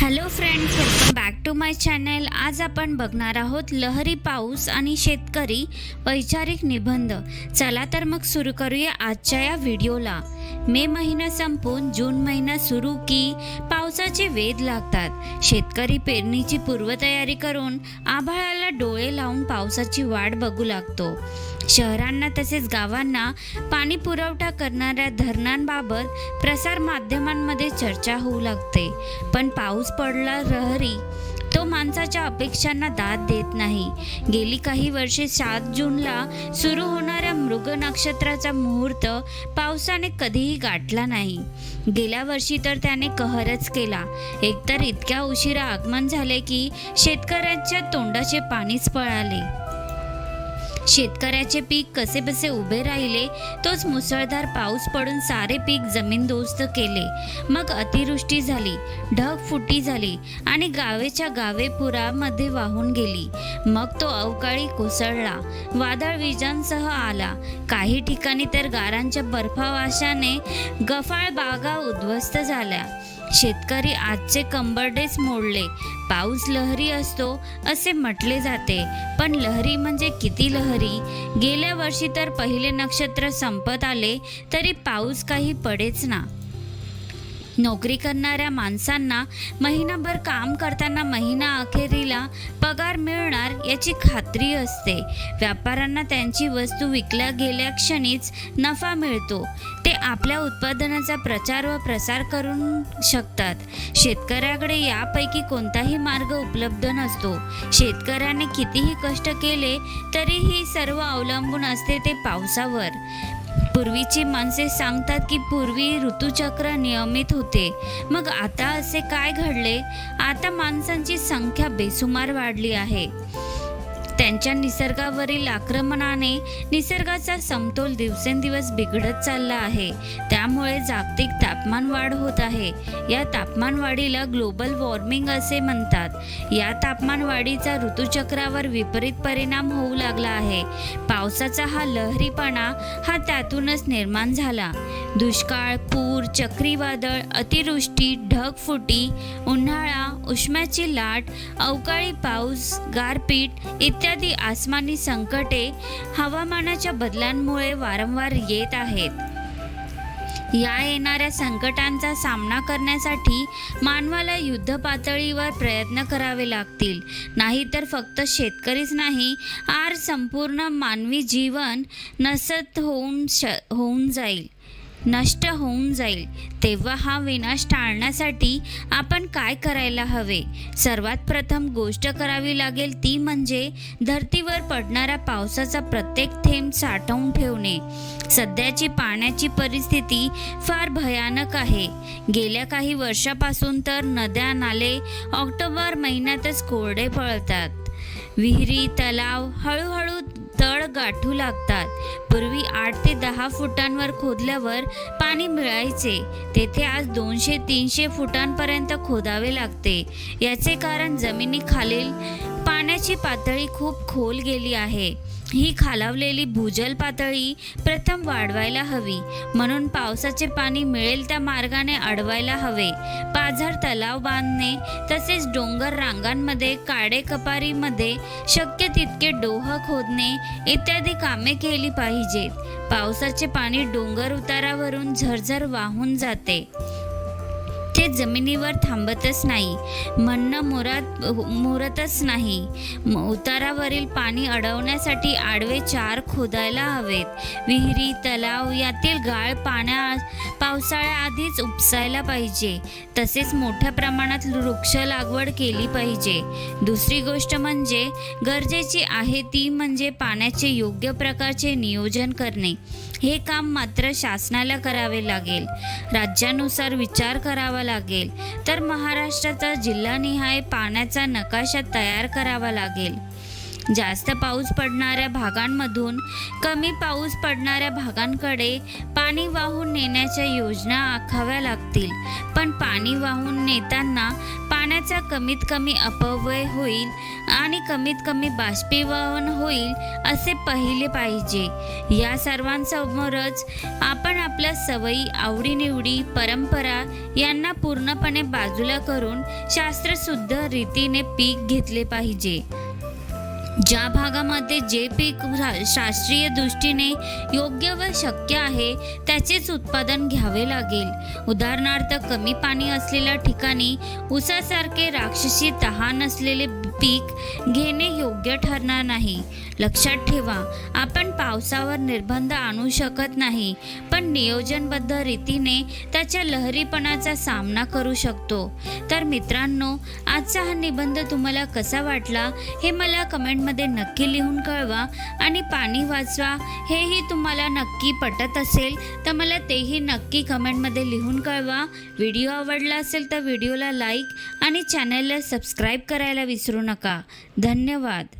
Hello friends welcome back to my channel आज आपण बघणार आहोत लहरी पाऊस आणि शेतकरी वैचारिक निबंध. चला तर मग सुरू करूया आजच्या या व्हिडिओला. मे महिना संपून जून महिना सुरू की पावसाचे वेध लागतात. शेतकरी पेरणीची पूर्वतयारी करून आभाळाला डोळे लावून पावसाची वाट बघू लागतो. शहरांना तसेच गावांना पाणी पुरवठा करणाऱ्या धरणांबाबत प्रसार माध्यमांमध्ये चर्चा होऊ लागते. पण पाऊस पडला रहरी तो माणसाच्या अपेक्षांना दाद देत नाही. गेली काही वर्षे सात जूनला सुरू होणाऱ्या मृग नक्षत्राचा मुहूर्त पावसाने कधीही गाठला नाही. गेल्या वर्षी तर त्याने कहरच केला. एकतर इतक्या उशिरा आगमन झाले की शेतकऱ्यांच्या तोंडाचे पाणीच पळाले. शेतकऱ्याचे पीक कसे बसे उभे राहिले तोच मुसळधार पाऊस पडून सारे पीक जमीनदोस्त केले. मग अतिवृष्टी झाली ढग फुटी झाली आणि गावेच्या गावे पुरामध्ये वाहून गेली. मग तो अवकाळी कोसळला वादळ विजांसह आला. काही ठिकाणी तर गारांच्या बर्फावाशाने गफाळ बागा उद्ध्वस्त झाल्या. शेतकरी आजचे कंबरडेच मोडले. पाऊस लहरी असतो असे म्हटले जाते. पण लहरी म्हणजे किती लहरी? गेल्या वर्षी तर पहिले नक्षत्र संपत आले तरी पाऊस काही पडेच ना. नोकरी करणाऱ्या माणसांना महिनाभर काम करताना महिना अखेरीला पगार मिळणार याची खात्री असते. व्यापाऱ्यांना त्यांची वस्तू विकल्या गेल्या क्षणीच नफा मिळतो. ते आपल्या उत्पादनाचा प्रचार व प्रसार करू शकतात. शेतकऱ्याकडे यापैकी कोणताही मार्ग उपलब्ध नसतो. शेतकऱ्याने कितीही कष्ट केले तरीही सर्व अवलंबून असते ते पावसावर. पूर्वीची माणसे सांगतात की पूर्वी ऋतुचक्र नियमित होते. मग आता असे काय घडले? आता माणसांची संख्या बेसुमार वाढली आहे. त्यांच्या निसर्गावरील आक्रमणाने निसर्गाचा समतोल दिवसेंदिवस बिघडत चालला आहे. त्यामुळे जागतिक तापमान वाढ होत आहे. या तापमान वाढीला ग्लोबल वॉर्मिंग असे म्हणतात. या तापमान वाढीचा ऋतुचक्रावर विपरीत परिणाम होऊ लागला आहे. पावसाचा हा लहरीपणा हा त्यातूनच निर्माण झाला. दुष्काळ पूर चक्रीवादळ अतिवृष्टी ढगफुटी उन्हाळा उष्म्याची लाट अवकाळी पाऊस गारपीट इत्यादी आसमानी संकटे हवामानाच्या बदलांमुळे वारंवार येत आहेत. या येणाऱ्या संकटांचा सामना करण्यासाठी मानवाला युद्ध पातळीवर प्रयत्न करावे लागतील. नाहीतर फक्त शेतकरीच नाही आर संपूर्ण मानवी जीवन नसत होऊन श होऊन जाईल. नष्ट होऊन जाईल. तेव्हा हा विनाश टाळण्यासाठी आपण काय करायला हवे? सर्वात प्रथम गोष्ट करावी लागेल ती म्हणजे धर्तीवर पडणाऱ्या पावसाचा प्रत्येक थेंब साठवून ठेवणे. सध्याची पाण्याची परिस्थिती फार भयानक आहे. गेल्या काही वर्षापासून तर नद्या नाले ऑक्टोबर महिन्यातच कोरडे पळतात विहिरी तलाव हळूहळू तळ गाठू लागतात. पूर्वी आठ ते दहा फुटांवर खोदल्यावर पाणी मिळायचे. तेथे आज दोनशे तीनशे फुटांपर्यंत खोदावे लागते. याचे कारण जमिनीखालील पाण्याची पातळी खूप खोल गेली आहे. ही खालावलेली भूजल पातळी प्रथम वाढवायला हवी. म्हणून पावसाचे पाणी मिळेल त्या मार्गाने अडवायला हवे. पाझर तलाव बांधणे तसेच डोंगर रांगांमध्ये काडेकपारीमध्ये शक्य तितके डोह खोदणे इत्यादी कामे केली पाहिजेत. पावसाचे पाणी डोंगर उतारावरून झरझर वाहून जाते. ते जमिनीवर थांबतच नाही. म्हणणं मोरात मुरतच नाही. उतारावरील पाणी अडवण्यासाठी आडवे चार खोदायला हवेत. विहिरी तलाव यातील गाळ पाण्या पावसाळ्याआधीच उपसायला पाहिजे. तसेच मोठ्या प्रमाणात वृक्ष लागवड केली पाहिजे. दुसरी गोष्ट म्हणजे गरजेची आहे ती म्हणजे पाण्याचे योग्य प्रकारचे नियोजन करणे. हे काम मात्र शासनाला करावे लागेल. राज्यानुसार विचार करावा लागेल. तर महाराष्ट्राचा जिल्हानिहाय पाण्याचा नकाशा तयार करावा लागेल. जास्त पाऊस पडणाऱ्या भागांमधून कमी पाऊस पडणाऱ्या भागांकडे पाणी वाहून नेण्याच्या योजना आखाव्या लागतील. पण पाणी वाहून नेताना पाण्याचा कमीत कमी अपव्यय होईल आणि कमीत कमी बाष्पीभवन होईल असे पाहिले पाहिजे. या सर्वांसमोरच आपण आपल्या सवयी आवडीनिवडी परंपरा यांना पूर्णपणे बाजूला करून शास्त्रशुद्ध रीतीने पीक घेतले पाहिजे. ज्या भागामध्ये जे पीक शा- शास्त्रीय दृष्टीने योग्य व शक्य आहे त्याचेच उत्पादन घ्यावे लागेल. उदाहरणार्थ कमी पाणी असलेल्या ठिकाणी ऊसासारखे राक्षसी तहान असलेले पीक घेणे योग्य ठरणार नाही. लक्षात ठेवा आपण पावसावर निर्बंध आणू शकत नाही पण नियोजनबद्ध रीतीने त्याच्या लहरीपणाचा सामना करू शकतो. तर मित्रांनो आजचा हा निबंध तुम्हाला कसा वाटला हे मला कमेंट कमेंटमध्ये नक्की लिहून कळवा आणि पाणी वाचवा. हेही तुम्हाला नक्की पटत असेल तर मला तेही नक्की कमेंटमध्ये लिहून कळवा. व्हिडिओ आवडला असेल तर व्हिडिओला लाईक आणि चॅनलला सबस्क्राईब करायला विसरू नका. धन्यवाद.